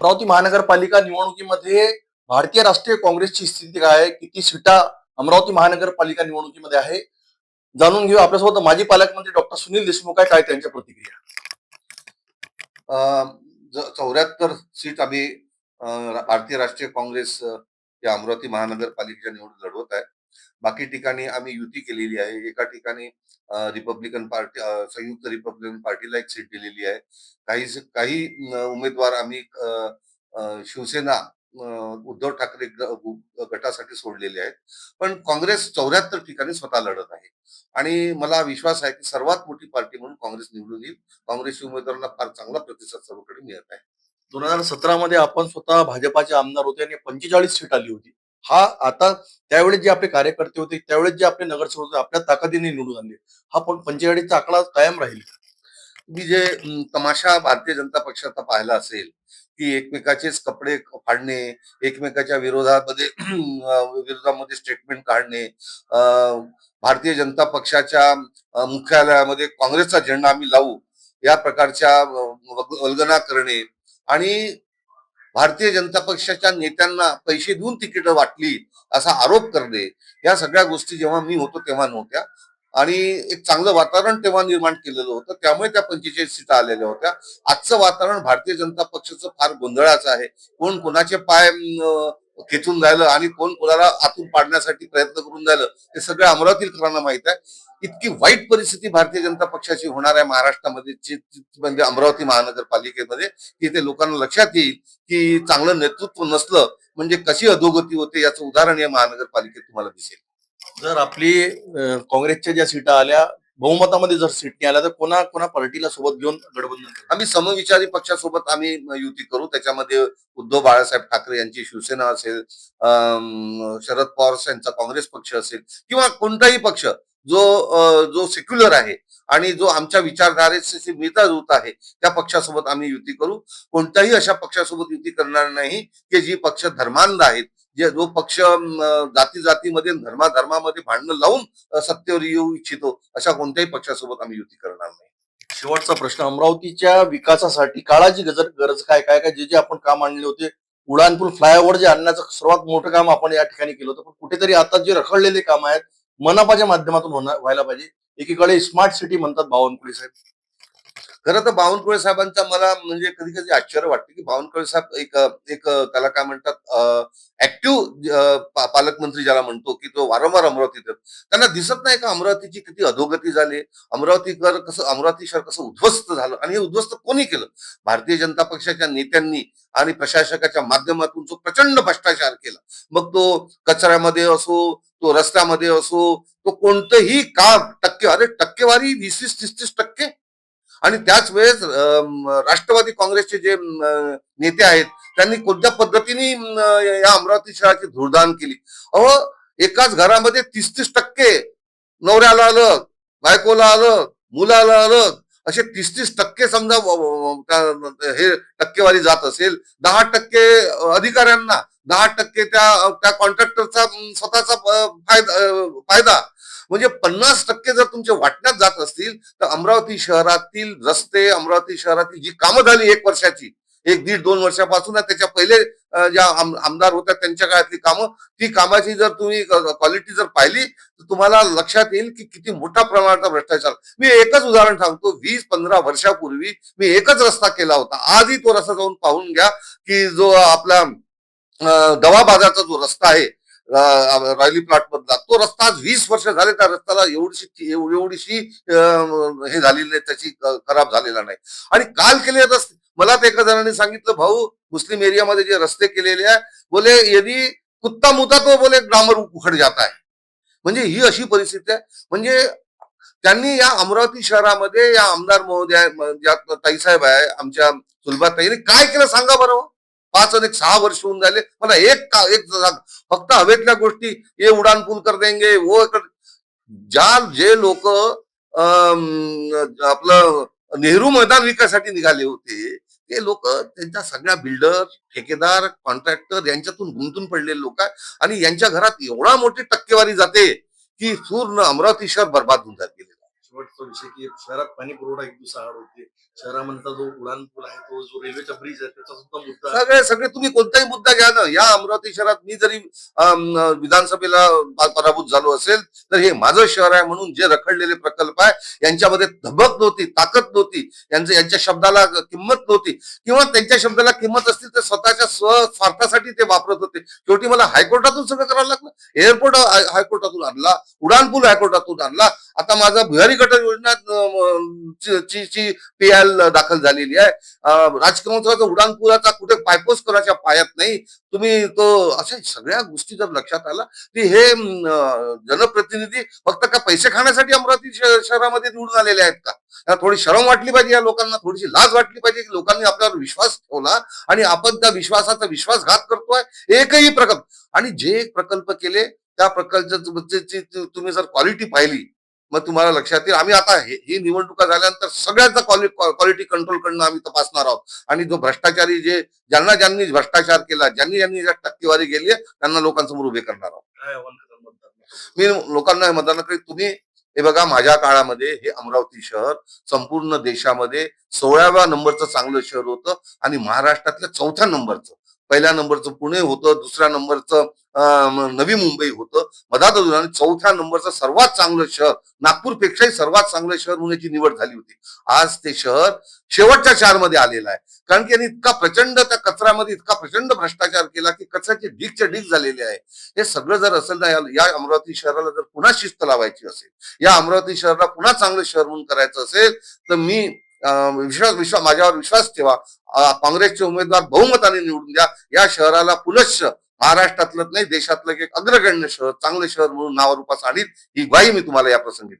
अमरावती महानगरपालिका निवडणुकीमध्ये भारतीय राष्ट्रीय काँग्रेसची स्थिती काय आहे? किती सीटा अमरावती महानगरपालिका निवडणुकीमध्ये आहे? जाणून घेऊ. आपल्यासोबत माजी पालकमंत्री डॉक्टर सुनील देशमुख आहे काय त्यांच्या प्रतिक्रिया? चौऱ्याहत्तर सीट आम्ही अं, भारतीय राष्ट्रीय काँग्रेस या अमरावती महानगरपालिकेच्या निवडणूक लढवत आहे. बाकी ठिकाणी आम्ही युती केलेली आहे. एका ठिकाणी रिपब्लिकन पार्टी संयुक्त रिपब्लिकन पार्टीला एक सीट दिलेली आहे. काही काही उमेदवार आम्ही शिवसेना उद्धव ठाकरे गटासाठी सोडलेले आहेत. पण काँग्रेस चौऱ्याहत्तर ठिकाणी स्वतः लढत आहे. आणि मला विश्वास आहे की सर्वात मोठी पार्टी म्हणून काँग्रेस निवडून येईल. काँग्रेसच्या उमेदवारांना फार चांगला प्रतिसाद सर्वकडे मिळत आहे. दोन हजार सतरा मध्ये आपण स्वतः भाजपाचे आमदार होते आणि पंचेचाळीस सीट आली होती. हा आता त्यावेळेस जे आपले कार्यकर्ते होते त्यावेळेस जे आपले नगरसेवक होते आपल्या ताकदीने निवडून आणले. हा पण पंचेचाळीसचा आकडा कायम राहील मी जे तमाशा भारतीय जनता पक्षाचा पाहिला असेल की एकमेकाचेच कपडे फाडणे एकमेकाच्या विरोधामध्ये विरोधामध्ये स्टेटमेंट काढणे भारतीय जनता पक्षाच्या मुख्यालयामध्ये काँग्रेसचा झेंडा आम्ही लावू या प्रकारच्या वल्गना करणे आणि भारतीय जनता पक्षाच्या नेत्यांना पैसे देऊन तिकीटं वाटली असा आरोप करणे या सगळ्या गोष्टी जेव्हा मी होतो तेव्हा नव्हत्या. आणि एक चांगलं वातावरण तेव्हा निर्माण केलेलं होतं. त्यामुळे त्या पंचेचाळीस सीटा आलेल्या होत्या. आजचं वातावरण भारतीय जनता पक्षाचं फार गोंधळाचं आहे. कोण कोणाचे पाय खेचून राहिलं आणि कोण कोणाला आतून पाडण्यासाठी प्रयत्न करून राहिलं हे सगळं अमरावतीकरांना माहीत आहे. इतकी वाईट परिस्थिती भारतीय जनता पक्षाची होणार आहे महाराष्ट्रामध्ये म्हणजे अमरावती महानगरपालिकेमध्ये की ते लोकांना लक्षात येईल की चांगलं नेतृत्व नसलं म्हणजे कशी अधोगती होते याचं उदाहरण या महानगरपालिकेत तुम्हाला दिसेल. जर आपली काँग्रेसच्या ज्या सीटा आल्या बहुमतामध्ये जर सीट नाही आल्या तर कोणा कोणा पार्टीला सोबत घेऊन गठबंधन आम्ही समविचारी पक्षासोबत आम्ही युती करू. त्याच्यामध्ये उद्धव बाळासाहेब ठाकरे यांची शिवसेना असेल शरद पवार यांचा काँग्रेस पक्ष असेल किंवा कोणताही पक्ष जो जो सेक्युलर आहे आणि जो आमच्या विचारधारेशी मिळता जुळत आहे त्या पक्षासोबत आम्ही युती करू. कोणत्याही अशा पक्षासोबत युती करणार नाही की जी पक्ष धर्मांध आहेत. जे जो पक्ष जाती जातीमध्ये धर्मा धर्मामध्ये भांडणं लावून सत्तेवर येऊ इच्छितो अशा कोणत्याही पक्षासोबत आम्ही युती करणार नाही. शेवटचा प्रश्न अमरावतीच्या विकासासाठी काळाची गजर गरज काय काय काय? जे जे आपण काम आणले होते उडानपूर फ्लायओव्हर जे आणण्याचं सर्वात मोठं काम आपण या ठिकाणी केलं होतं पण कुठेतरी आता जे रखडलेले काम आहेत मनापाच्या माध्यमातून होणार व्हायला पाहिजे. एकीकडे स्मार्ट सिटी म्हणतात बावनकुळे साहेब. खरं तर बावनकुळे साहेबांचा मला म्हणजे कधी कधी आश्चर्य वाटते की बावनकुळे साहेब एक एक त्याला काय म्हणतात ऍक्टिव्ह पालकमंत्री ज्याला म्हणतो की तो वारंवार अमरावतीत त्यांना दिसत नाही का अमरावतीची किती अधोगती झाली? अमरावतीकर कसं अमरावती शहर कसं उद्ध्वस्त झालं? आणि हे उद्ध्वस्त कोणी केलं? भारतीय जनता पक्षाच्या नेत्यांनी आणि प्रशासकाच्या माध्यमातून जो प्रचंड भ्रष्टाचार केला. मग तो कचऱ्यामध्ये असो तो रस्त्यामध्ये असो तो कोणतंही काम टक्के अरे टक्केवारी वीस वीस तीस तीस टक्के आणि त्याच वेळेस राष्ट्रवादी काँग्रेसचे जे नेते आहेत त्यांनी कोणत्या पद्धतीने या अमरावती शहराची धूरदान केली? अहो एकाच घरामध्ये तीस तीस टक्के नवऱ्याला अलग बायकोला अलग मुलाला अलग असे तीस तीस टक्के समजा हे टक्केवारी जात असेल दहा टक्के अधिकाऱ्यांना दहा टक्के त्या त्या कॉन्ट्रॅक्टरचा स्वतःचा फायदा फायदा म्हणजे पन्नास टक्के जर तुमचे वाटण्यात जात असतील तर अमरावती शहरातील रस्ते अमरावती शहरातील जी कामं झाली एक वर्षाची एक दीड दोन वर्षापासून त्याच्या पहिले ज्या आमदार होत्या त्यांच्या काळातली कामं ती कामाची जर तुम्ही क्वालिटी जर पाहिली तर तुम्हाला लक्षात येईल की किती मोठ्या प्रमाणाचा भ्रष्टाचार. मी एकच उदाहरण सांगतो वीस पंधरा वर्षापूर्वी मी एकच रस्ता केला होता. आजही तो रस्ता जाऊन पाहून घ्या की जो आपला दवा बाजारचा जो रस्ता आहे रॉयली प्लॉट मधला. तो रस्ता आज वीस वर्ष झाले त्या रस्त्याला एवढीशी एवढीशी हे झालेली नाही त्याची खराब झालेला नाही. आणि काल केले रस्ते मला तर एका जणांनी सांगितलं भाऊ मुस्लिम एरियामध्ये जे रस्ते केलेले आहे बोले यदि कुत्ता मुता तो बोले ग्रामर उखड जात आहे. म्हणजे ही अशी परिस्थिती आहे. म्हणजे त्यांनी या अमरावती शहरामध्ये या आमदार महोदय ज्या ताईसाहेब आहे आमच्या सुलभाताईने काय केलं सांगा बरं हो. पाच आणि सहा वर्ष होऊन झाले. मला एक का एक फक्त हवेतल्या गोष्टी हे उडान पूल कर देंगे वो कर ज्या जे लोक आपलं नेहरू मैदान विकासाठी निघाले होते ते लोक त्यांच्या सगळ्या बिल्डर ठेकेदार कॉन्ट्रॅक्टर यांच्यातून गुंतून पडलेले लोक आहे आणि यांच्या घरात एवढा मोठी टक्केवारी जाते की पूर्ण अमरावती शहर बर्बाद होऊन जात. शेवटचा विषय की शहरात पाणी पुरवठा एक दिवस आड होते. शहरामधला जो उडान पूल आहे तो जो रेल्वेचा ब्रिज आहे त्याचा सुद्धा मुद्दा सगळे सगळे तुम्ही कोणताही मुद्दा घ्या ना. या अमरावती शहरात मी जरी विधानसभेला पराभूत झालो असेल तर हे माझं शहर आहे म्हणून जे रखडलेले प्रकल्प आहे यांच्यामध्ये धबक नव्हती ताकद नव्हती. यांचं यांच्या शब्दाला किंमत नव्हती. किंवा त्यांच्या शब्दाला किंमत असतील तर स्वतःच्या स्वार्थासाठी ते वापरत होते. शेवटी मला हायकोर्टातून सगळं करावं लागलं. एअरपोर्ट हायकोर्टातून आणला उडानपूल हायकोर्टातून आणला. आता माझा भुयारी गटर योजना ची- ची पी एल दाखल झालेली आहे. राजकमंत्राचा उडाणपुराचा कुठे पायपोस करायच्या पायात नाही. तुम्ही तो अशा सगळ्या गोष्टी जर लक्षात आला की हे जनप्रतिनिधी फक्त का पैसे खाण्यासाठी अमरावती शहरामध्ये निवडून आलेले आहेत का? थोडी शरम वाटली पाहिजे या लोकांना थोडीशी लाज वाटली पाहिजे की लोकांनी आपल्यावर विश्वास ठेवला आणि आपण त्या विश्वासाचा विश्वासघात करतोय. एकही प्रकल्प. आणि जे प्रकल्प केले त्या प्रकल्पाची तुम्ही जर क्वालिटी पाहिली मग तुम्हाला लक्षात येईल. आम्ही आता हे- ही निवडणुका झाल्यानंतर सगळ्यांचा क्वालिटी कंट्रोल करणं आम्ही तपासणार आहोत. आणि जो भ्रष्टाचारी जे ज्यांना ज्यांनी भ्रष्टाचार केला ज्यांनी ज्यांनी ज्या टक्केवारी केली आहे त्यांना लोकांसमोर उभे करणार आहोत. मी लोकांना हे मतदान करीत तुम्ही हे बघा माझ्या काळामध्ये हे अमरावती शहर संपूर्ण देशामध्ये सोळाव्या नंबरचं चांगलं शहर होतं आणि महाराष्ट्रातल्या चौथ्या नंबरचं. पहिल्या नंबरचं पुणे होतं दुसऱ्या नंबरचं नवी मुंबई होतं. मधात आणि चौथ्या नंबरचं सर्वात चांगलं शहर नागपूरपेक्षाही सर्वात चांगलं शहर होण्याची निवड झाली होती. आज ते शहर शेवटच्या चारमध्ये आलेलं आहे. कारण की यांनी इतका प्रचंड त्या कचऱ्यामध्ये इतका प्रचंड भ्रष्टाचार केला की कचऱ्याचे ढीकचे ढीक झालेले आहे. हे सगळं जर असेल ना या- अमरावती शहराला जर पुन्हा शिस्त लावायची असेल या अमरावती शहराला पुन्हा चांगलं शहर म्हणून करायचं असेल तर मी विश्वास विश्वास माझ्यावर विश्वास ठेवा. काँग्रेसचे उमेदवार बहुमताने निवडून द्या. या शहराला पुनश्च महाराष्ट्रातलं नाही देशातलं एक अग्रगण्य शहर चांगलं शहर म्हणून नावारूपास आणीत ही ग्वाही मी तुम्हाला या प्रसंगी